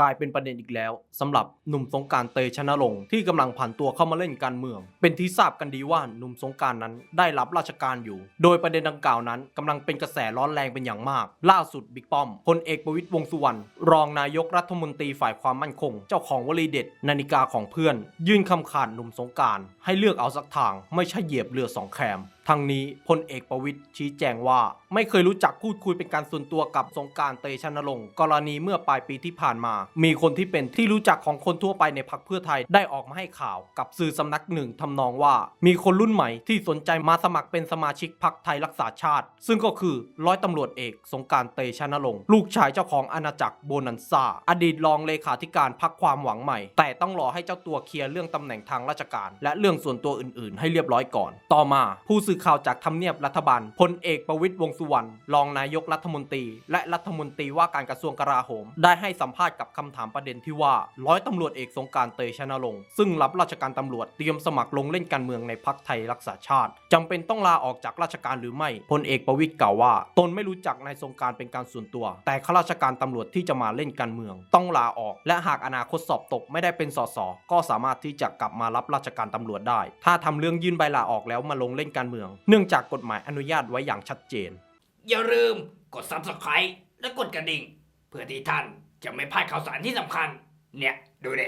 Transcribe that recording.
กลายเป็นประเด็นอีกแล้วสำหรับหนุ่มสงการเตชะนรงค์ที่กำลังผันตัวเข้ามาเล่นการเมือง เป็นที่ทราบกันดีว่าหนุ่มสงการนั้นได้รับราชการอยู่ โดยประเด็นดังกล่าวนั้นกำลังเป็นกระแสร้อนแรงเป็นอย่างมาก ล่าสุดบิ๊กป้อมพลเอกประวิตยวงสุวรรณรองนายกรัฐมนตรีฝ่ายความมั่นคง เจ้าของวลีเด็ด นาฬิกาของเพื่อน ยื่นคำขาดหนุ่มสงการให้เลือกเอาสักทาง ไม่ใช่เหยียบเรือสองแคม ทั้งนี้พลเอกประวิตยชี้แจงว่า ไม่เคยรู้จักพูดคุยเป็นการส่วนตัวกับสงการเตชะนรงค์กรณีเมื่อปลายปีที่ผ่านมา มีคนที่เป็นที่รู้จักของคนทั่วไปในพักเพื่อไทยได้ออกมาให้ข่าวกับสื่อสำนักหนึ่งทำนองว่า มีคนรุ่นใหม่ที่สนใจมาสมัครเป็นสมาชิกพักไทยรักษาชาติ ซึ่งก็คือร้อยตำรวจเอกสงการเตชะนรงค์ลูกชายเจ้าของอาณาจักรโบนันซาอดีตรองเลขาธิการพักความหวังใหม่ แต่ต้องรอให้เจ้าตัวเคลียร์เรื่องตำแหน่งทางราชการ และเรื่องส่วนตัวอื่น ๆ ให้เรียบร้อยก่อน ต่อมาผู้สื่อข่าวจากทำเนียบรัฐบาลพลเอกประวิตยวงสุวรรณรองนายกรัฐมนตรี และรัฐมนตรีว่าการกระทรวงกลาโหม ได้ให้สัมภาษณ์กับคำถามประเด็นที่ว่าร้อยตำรวจเอกสงการเตยชนะนรงซึ่งรับราชการตำรวจเตรียมสมัครลงเล่นการเมืองในพักไทยรักษาชาติจำเป็นต้องลาออกจากราชการหรือไม่พลเอกประวิตยกล่าวว่า ตนไม่รู้จักนายสงการเป็นการส่วนตัว แต่ข้าราชการตำรวจที่จะมาเล่นการเมือง ต้องลาออก และหากอนาคตสอบตกไม่ได้เป็นสสก็สามารถที่จะกลับมารับราชการตำรวจได้ ถ้าทำเรื่องยื่นใบลาออกแล้วมาลงเล่นการเมืองเมือง เนื่องจากกฎหมายอนุญาตไว้อย่างชัดเจน อย่าลืมกด subscribe และกดกระดิ่ง เพื่อที่ท่านจะไม่พลาดข่าวสารที่สำคัญ เนี่ย ดูเด